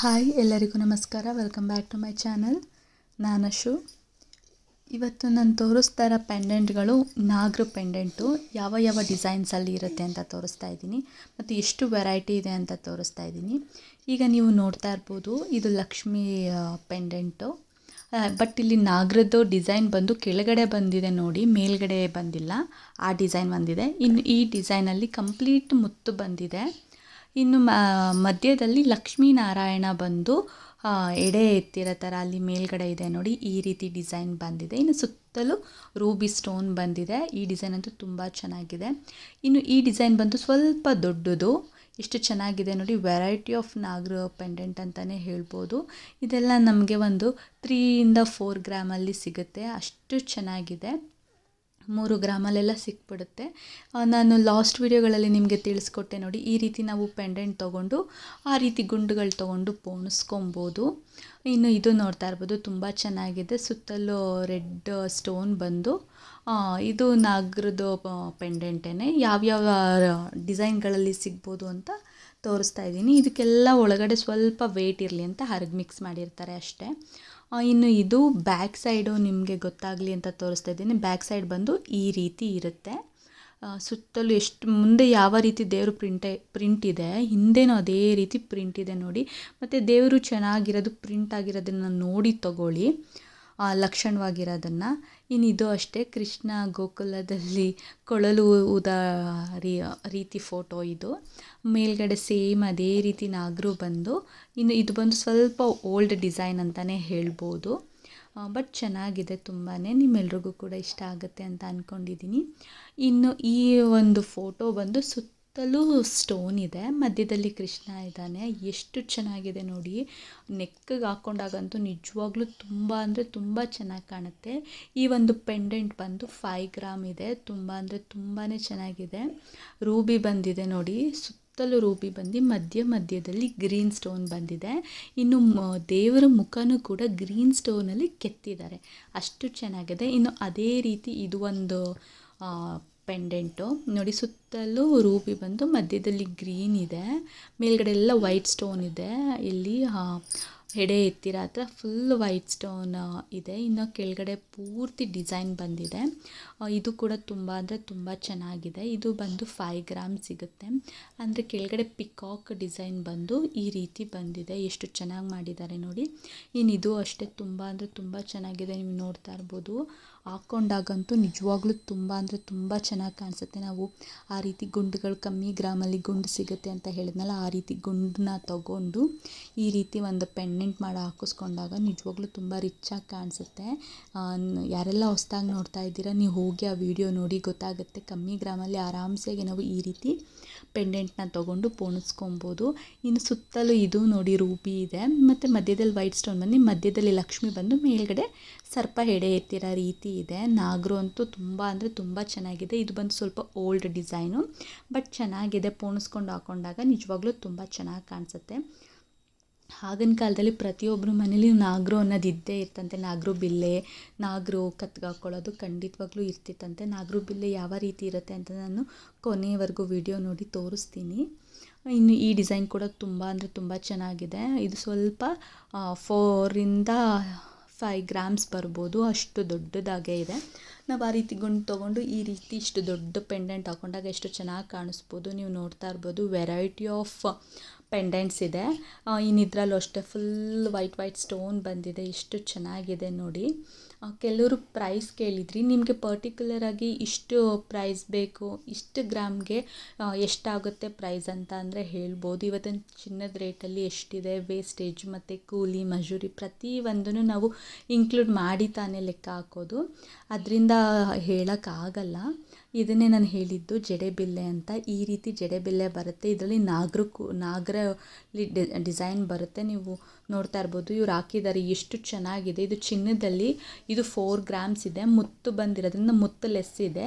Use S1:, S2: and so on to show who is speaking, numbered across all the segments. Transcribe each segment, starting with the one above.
S1: Hi, ಎಲ್ಲರಿಗೂ ನಮಸ್ಕಾರ. Welcome back to my channel Ashu. ಇವತ್ತು ನಾನು ತೋರಿಸ್ತಾ ಇರೋ ಪೆಂಡೆಂಟ್ಗಳು ನಾಗರ ಪೆಂಡೆಂಟು ಯಾವ ಯಾವ ಡಿಸೈನ್ಸಲ್ಲಿ ಇರುತ್ತೆ ಅಂತ ತೋರಿಸ್ತಾ ಇದ್ದೀನಿ. ಮತ್ತು ಎಷ್ಟು ವೆರೈಟಿ ಇದೆ ಅಂತ ತೋರಿಸ್ತಾ ಇದ್ದೀನಿ. ಈಗ ನೀವು ನೋಡ್ತಾ ಇರ್ಬೋದು, ಇದು ಲಕ್ಷ್ಮಿ ಪೆಂಡೆಂಟು ಬಟ್ ಇಲ್ಲಿ ನಾಗರದ್ದು ಡಿಸೈನ್ ಬಂದು ಕೆಳಗಡೆ ಬಂದಿದೆ ನೋಡಿ, ಮೇಲ್ಗಡೆ ಬಂದಿಲ್ಲ. ಆ ಡಿಸೈನ್ ಬಂದಿದೆ ಇನ್ನು ಈ ಡಿಸೈನಲ್ಲಿ ಕಂಪ್ಲೀಟ್ ಮುತ್ತು ಬಂದಿದೆ. ಇನ್ನು ಮಧ್ಯದಲ್ಲಿ ಲಕ್ಷ್ಮೀನಾರಾಯಣ ಬಂದು ಎಡೆ ಎತ್ತಿರೋ ಥರ ಅಲ್ಲಿ ಮೇಲ್ಗಡೆ ಇದೆ ನೋಡಿ, ಈ ರೀತಿ ಡಿಸೈನ್ ಬಂದಿದೆ. ಇನ್ನು ಸುತ್ತಲೂ ರೂಬಿ ಸ್ಟೋನ್ ಬಂದಿದೆ. ಈ ಡಿಸೈನ್ ಅಂತೂ ತುಂಬ ಚೆನ್ನಾಗಿದೆ. ಇನ್ನು ಈ ಡಿಸೈನ್ ಬಂದು ಸ್ವಲ್ಪ ದೊಡ್ಡದು. ಎಷ್ಟು ಚೆನ್ನಾಗಿದೆ ನೋಡಿ ವೆರೈಟಿ ಆಫ್ ನಾಗರ ಪೆಂಡೆಂಟ್ ಅಂತಲೇ ಹೇಳ್ಬೋದು. ಇದೆಲ್ಲ ನಮಗೆ ಒಂದು ತ್ರೀಯಿಂದ ಫೋರ್ ಗ್ರಾಮಲ್ಲಿ ಸಿಗುತ್ತೆ. ಅಷ್ಟು ಚೆನ್ನಾಗಿದೆ. ಮೂರು ಗ್ರಾಮಲ್ಲೆಲ್ಲ ಸಿಕ್ಬಿಡುತ್ತೆ. ನಾನು ಲಾಸ್ಟ್ ವೀಡಿಯೋಗಳಲ್ಲಿ ನಿಮಗೆ ತಿಳಿಸ್ಕೊಟ್ಟೆ ನೋಡಿ, ಈ ರೀತಿ ನಾವು ಪೆಂಡೆಂಟ್ ತೊಗೊಂಡು, ಆ ರೀತಿ ಗುಂಡುಗಳು ತೊಗೊಂಡು ಪೋಣಿಸ್ಕೊಬೋದು. ಇನ್ನು ಇದು ನೋಡ್ತಾ ಇರ್ಬೋದು, ತುಂಬ ಚೆನ್ನಾಗಿದೆ. ಸುತ್ತಲೂ ರೆಡ್ ಸ್ಟೋನ್ ಬಂದು ಇದು ನಾಗರದ್ದು ಪೆಂಡೆಂಟೇ ಯಾವ್ಯಾವ ಡಿಸೈನ್ಗಳಲ್ಲಿ ಸಿಗ್ಬೋದು ಅಂತ ತೋರಿಸ್ತಾ ಇದ್ದೀನಿ. ಇದಕ್ಕೆಲ್ಲ ಒಳಗಡೆ ಸ್ವಲ್ಪ ವೇಟ್ ಇರಲಿ ಅಂತ ಹರಗೆ ಮಿಕ್ಸ್ ಮಾಡಿರ್ತಾರೆ ಅಷ್ಟೇ. ಇನ್ನು ಇದು ಬ್ಯಾಕ್ ಸೈಡು ನಿಮಗೆ ಗೊತ್ತಾಗಲಿ ಅಂತ ತೋರಿಸ್ತಾ ಇದ್ದೀನಿ. ಬ್ಯಾಕ್ ಸೈಡ್ ಬಂದು ಈ ರೀತಿ ಇರುತ್ತೆ. ಸುತ್ತಲೂ ಎಷ್ಟು ಮುಂದೆ ಯಾವ ರೀತಿ ದೇವರು ಪ್ರಿಂಟೆ ಪ್ರಿಂಟ್ ಇದೆ, ಹಿಂದೆನೂ ಅದೇ ರೀತಿ ಪ್ರಿಂಟ್ ಇದೆ ನೋಡಿ. ಮತ್ತು ದೇವರು ಚೆನ್ನಾಗಿರೋದು ಪ್ರಿಂಟ್ ಆಗಿರೋದನ್ನು ನೋಡಿ ತಗೊಳ್ಳಿ. ಲಕ್ಷಣವಾಗಿರೋದನ್ನು. ಇನ್ನು ಇದು ಅಷ್ಟೇ, ಕೃಷ್ಣ ಗೋಕುಲದಲ್ಲಿ ಕೊಳಲು ಊದ ರೀತಿ ಫೋಟೋ ಇದು. ಮೇಲ್ಗಡೆ ಸೇಮ್ ಅದೇ ರೀತಿ ನಾಗರು ಬಂದು, ಇನ್ನು ಇದು ಬಂದು ಸ್ವಲ್ಪ ಓಲ್ಡ್ ಡಿಸೈನ್ ಅಂತಲೇ ಹೇಳ್ಬೋದು. ಬಟ್ ಚೆನ್ನಾಗಿದೆ ತುಂಬಾ ನಿಮ್ಮೆಲ್ರಿಗೂ ಕೂಡ ಇಷ್ಟ ಆಗುತ್ತೆ ಅಂತ ಅಂದ್ಕೊಂಡಿದ್ದೀನಿ ಇನ್ನು ಈ ಒಂದು ಫೋಟೋ ಬಂದು ಸುತ್ತ ಸುತ್ತಲೂ ಸ್ಟೋನ್ ಇದೆ, ಮಧ್ಯದಲ್ಲಿ ಕೃಷ್ಣ ಇದ್ದಾನೆ. ಎಷ್ಟು ಚೆನ್ನಾಗಿದೆ ನೋಡಿ. ನೆಕ್ಗೆ ಹಾಕ್ಕೊಂಡಾಗಂತೂ ನಿಜವಾಗ್ಲೂ ತುಂಬ ಅಂದರೆ ತುಂಬ ಚೆನ್ನಾಗಿ ಕಾಣುತ್ತೆ. ಈ ಒಂದು ಪೆಂಡೆಂಟ್ ಬಂದು ಫೈ ಗ್ರಾಮ್ ಇದೆ. ತುಂಬ ಅಂದರೆ ತುಂಬಾ ಚೆನ್ನಾಗಿದೆ. ರೂಬಿ ಬಂದಿದೆ ನೋಡಿ. ಸುತ್ತಲೂ ರೂಬಿ ಬಂದು ಮಧ್ಯ ಮಧ್ಯದಲ್ಲಿ ಗ್ರೀನ್ ಸ್ಟೋನ್ ಬಂದಿದೆ. ಇನ್ನು ದೇವರ ಮುಖನೂ ಕೂಡ ಗ್ರೀನ್ ಸ್ಟೋನಲ್ಲಿ ಕೆತ್ತಿದ್ದಾರೆ. ಅಷ್ಟು ಚೆನ್ನಾಗಿದೆ. ಇನ್ನು ಅದೇ ರೀತಿ ಇದು ಒಂದು ಪೆಂಡೆಂಟು ನೋಡಿ ಸುತ್ತಲೂ ರೂಬಿ ಬಂದು ಮಧ್ಯದಲ್ಲಿ ಗ್ರೀನ್ ಇದೆ. ಮೇಲ್ಗಡೆ ಎಲ್ಲ ವೈಟ್ ಸ್ಟೋನ್ ಇದೆ. ಇಲ್ಲಿ ಎಡೆ ಎತ್ತಿರೋ ಹತ್ರ ಫುಲ್ ವೈಟ್ ಸ್ಟೋನ್ ಇದೆ. ಇನ್ನು ಕೆಳಗಡೆ ಪೂರ್ತಿ ಡಿಸೈನ್ ಬಂದಿದೆ. ಇದು ಕೂಡ ತುಂಬ ಅಂದರೆ ತುಂಬ ಚೆನ್ನಾಗಿದೆ. ಇದು ಬಂದು ಫೈ ಗ್ರಾಮ್ ಸಿಗುತ್ತೆ. ಅಂದರೆ ಕೆಳಗಡೆ ಪಿಕಾಕ್ ಡಿಸೈನ್ ಬಂದು ಈ ರೀತಿ ಬಂದಿದೆ. ಎಷ್ಟು ಚೆನ್ನಾಗಿ ಮಾಡಿದ್ದಾರೆ ನೋಡಿ. ಇನ್ನು ಇದು ಅಷ್ಟೇ ತುಂಬ ಅಂದರೆ ತುಂಬ ಚೆನ್ನಾಗಿದೆ. ನೀವು ನೋಡ್ತಾ ಇರ್ಬೋದು. ಹಾಕ್ಕೊಂಡಾಗಂತೂ ನಿಜವಾಗ್ಲೂ ತುಂಬ ಅಂದರೆ ತುಂಬ ಚೆನ್ನಾಗಿ ಕಾಣಿಸುತ್ತೆ. ನಾವು ಆ ರೀತಿ ಗುಂಡುಗಳು ಕಮ್ಮಿ ಗ್ರಾಮಲ್ಲಿ ಗುಂಡು ಸಿಗುತ್ತೆ ಅಂತ ಹೇಳಿದ್ನಲ್ಲ, ಆ ರೀತಿ ಗುಂಡನ್ನ ತಗೊಂಡು ಈ ರೀತಿ ಒಂದು ಪೆಂಡೆಂಟ್ ಮಾಡಿ ಹಾಕಿಸ್ಕೊಂಡಾಗ ನಿಜವಾಗ್ಲೂ ತುಂಬ ರಿಚ್ಚಾಗಿ ಕಾಣಿಸುತ್ತೆ. ಯಾರೆಲ್ಲ ಹೊಸ್ದಾಗಿ ನೋಡ್ತಾ ಇದ್ದೀರಾ, ನೀವು ಹೋಗಿ ಆ ವಿಡಿಯೋ ನೋಡಿ, ಗೊತ್ತಾಗುತ್ತೆ ಕಮ್ಮಿ ಗ್ರಾಮಲ್ಲಿ ಆರಾಮ್ಸೆಗೆ ನಾವು ಈ ರೀತಿ ಪೆಂಡೆಂಟ್ನ ತೊಗೊಂಡು ಪೋಣಿಸ್ಕೊಬೋದು. ಇನ್ನು ಸುತ್ತಲೂ ಇದು ನೋಡಿ ರೂಬಿ ಇದೆ. ಮತ್ತು ಮಧ್ಯದಲ್ಲಿ ವೈಟ್ ಸ್ಟೋನ್ ಬಂದು ಮಧ್ಯದಲ್ಲಿ ಲಕ್ಷ್ಮಿ ಬಂದು ಮೇಲ್ಗಡೆ ಸರ್ಪ ಎಡೆ ಎತ್ತಿರೋ ರೀತಿ ಇದೆ. ನಾಗರು ಅಂತೂ ತುಂಬ ಅಂದರೆ ತುಂಬ ಚೆನ್ನಾಗಿದೆ. ಇದು ಬಂದು ಸ್ವಲ್ಪ ಓಲ್ಡ್ ಡಿಸೈನು ಬಟ್ ಚೆನ್ನಾಗಿದೆ. ಪೋಣಿಸ್ಕೊಂಡು ಹಾಕೊಂಡಾಗ ನಿಜವಾಗ್ಲೂ ತುಂಬ ಚೆನ್ನಾಗಿ ಕಾಣಿಸುತ್ತೆ. ಆಗಿನ ಕಾಲದಲ್ಲಿ ಪ್ರತಿಯೊಬ್ಬರ ಮನೇಲಿ ನಾಗರು ಅನ್ನೋದು ಇದ್ದೇ ಇರ್ತಂತೆ. ನಾಗರು ಬಿಲ್ಲೆ, ನಾಗರು ಕತ್ಗೆ ಹಾಕ್ಕೊಳ್ಳೋದು ಖಂಡಿತವಾಗ್ಲೂ ಇರ್ತಿತ್ತಂತೆ. ನಾಗರು ಬಿಲ್ಲೆ ಯಾವ ರೀತಿ ಇರುತ್ತೆ ಅಂತ ನಾನು ಕೊನೆಯವರೆಗೂ ವಿಡಿಯೋ ನೋಡಿ ತೋರಿಸ್ತೀನಿ. ಇನ್ನು ಈ ಡಿಸೈನ್ ಕೂಡ ತುಂಬ ಅಂದರೆ ತುಂಬ ಚೆನ್ನಾಗಿದೆ. ಇದು ಸ್ವಲ್ಪ ಫೋರಿಂದ ಫೈವ್ ಗ್ರಾಮ್ಸ್ ಬರ್ಬೋದು. ಅಷ್ಟು ದೊಡ್ಡದಾಗೇ ಇದೆ. ನಾವು ಆ ರೀತಿ ಗುಂಡು ತೊಗೊಂಡು ಈ ರೀತಿ ಇಷ್ಟು ದೊಡ್ಡ ಪೆಂಡೆಂಟ್ ಹಾಕೊಂಡಾಗ ಎಷ್ಟು ಚೆನ್ನಾಗಿ ಕಾಣಿಸ್ಬೋದು. ನೀವು ನೋಡ್ತಾ ಇರ್ಬೋದು ವೆರೈಟಿ ಆಫ್ ಪೆಂಡೆಂಟ್ಸ್ ಇದೆ. ಇನ್ನು ಇದರಲ್ಲೂ ಅಷ್ಟೇ ಫುಲ್ ವೈಟ್ ವೈಟ್ ಸ್ಟೋನ್ ಬಂದಿದೆ. ಇಷ್ಟು ಚೆನ್ನಾಗಿದೆ ನೋಡಿ. ಕೆಲವರು ಪ್ರೈಸ್ ಕೇಳಿದ್ರಿ. ನಿಮಗೆ ಪರ್ಟಿಕ್ಯುಲರಾಗಿ ಇಷ್ಟು ಪ್ರೈಸ್ ಬೇಕು, ಇಷ್ಟು ಗ್ರಾಮ್ಗೆ ಎಷ್ಟಾಗುತ್ತೆ ಪ್ರೈಸ್ ಅಂತ ಅಂದರೆ ಹೇಳ್ಬೋದು. ಇವತ್ತಿನ ಚಿನ್ನದ ರೇಟಲ್ಲಿ ಎಷ್ಟಿದೆ? ವೇಸ್ಟೇಜ್ ಮತ್ತು ಕೂಲಿ, ಮಜೂರಿ ಪ್ರತಿಯೊಂದನ್ನು ನಾವು ಇನ್ಕ್ಲೂಡ್ ಮಾಡಿ ತಾನೇ ಲೆಕ್ಕ ಹಾಕೋದು. ಅದರಿಂದ ಹೇಳೋಕ್ಕಾಗಲ್ಲ ಇದನ್ನೇ ನಾನು ಹೇಳಿದ್ದು ಜಡೆಬಿಲ್ಲೆ ಅಂತ. ಈ ರೀತಿ ಜಡೆಬಿಲ್ಲೆ ಬರುತ್ತೆ. ಇದರಲ್ಲಿ ನಾಗರ ಕು, ನಾಗರಲ್ಲಿ ಡಿಸೈನ್ ಬರುತ್ತೆ. ನೀವು ನೋಡ್ತಾ ಇರ್ಬೋದು, ಇವ್ರು ಹಾಕಿದ್ದಾರೆ. ಎಷ್ಟು ಚೆನ್ನಾಗಿದೆ. ಇದು ಚಿನ್ನದಲ್ಲಿ ಇದು ಫೋರ್ ಗ್ರಾಮ್ಸ್ ಇದೆ. ಮುತ್ತು ಬಂದಿರೋದ್ರಿಂದ ಮುತ್ತು ಲೆಸ್ ಇದೆ.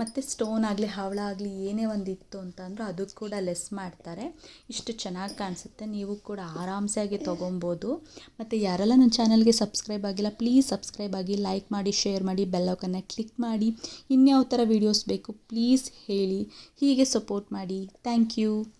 S1: ಮತ್ತು ಸ್ಟೋನ್ ಆಗಲಿ, ಹವಳ ಆಗಲಿ, ಏನೇ ಒಂದು ಇತ್ತು ಅಂತಂದ್ರೆ ಅದು ಕೂಡ ಲೆಸ್ ಮಾಡ್ತಾರೆ. ಇಷ್ಟು ಚೆನ್ನಾಗಿ ಕಾಣಿಸುತ್ತೆ. ನೀವು ಕೂಡ ಆರಾಮ್ಸೆ ಆಗಿ ತೊಗೊಬೋದು. ಮತ್ತು ಯಾರೆಲ್ಲ ನನ್ನ ಚಾನಲ್ಗೆ ಸಬ್ಸ್ಕ್ರೈಬ್ ಆಗಿಲ್ಲ ಪ್ಲೀಸ್ ಸಬ್ಸ್ಕ್ರೈಬ್ ಆಗಿ ಲೈಕ್ ಮಾಡಿ ಶೇರ್ ಮಾಡಿ ಬೆಲ್ಲೋಕನ್ನ ಕ್ಲಿಕ್ ಮಾಡಿ. ಇನ್ಯಾವ ಥರ ವೀಡಿಯೋಸ್ ಬೇಕು ಪ್ಲೀಸ್ ಹೇಳಿ. ಹೀಗೆ ಸಪೋರ್ಟ್ ಮಾಡಿ. Thank you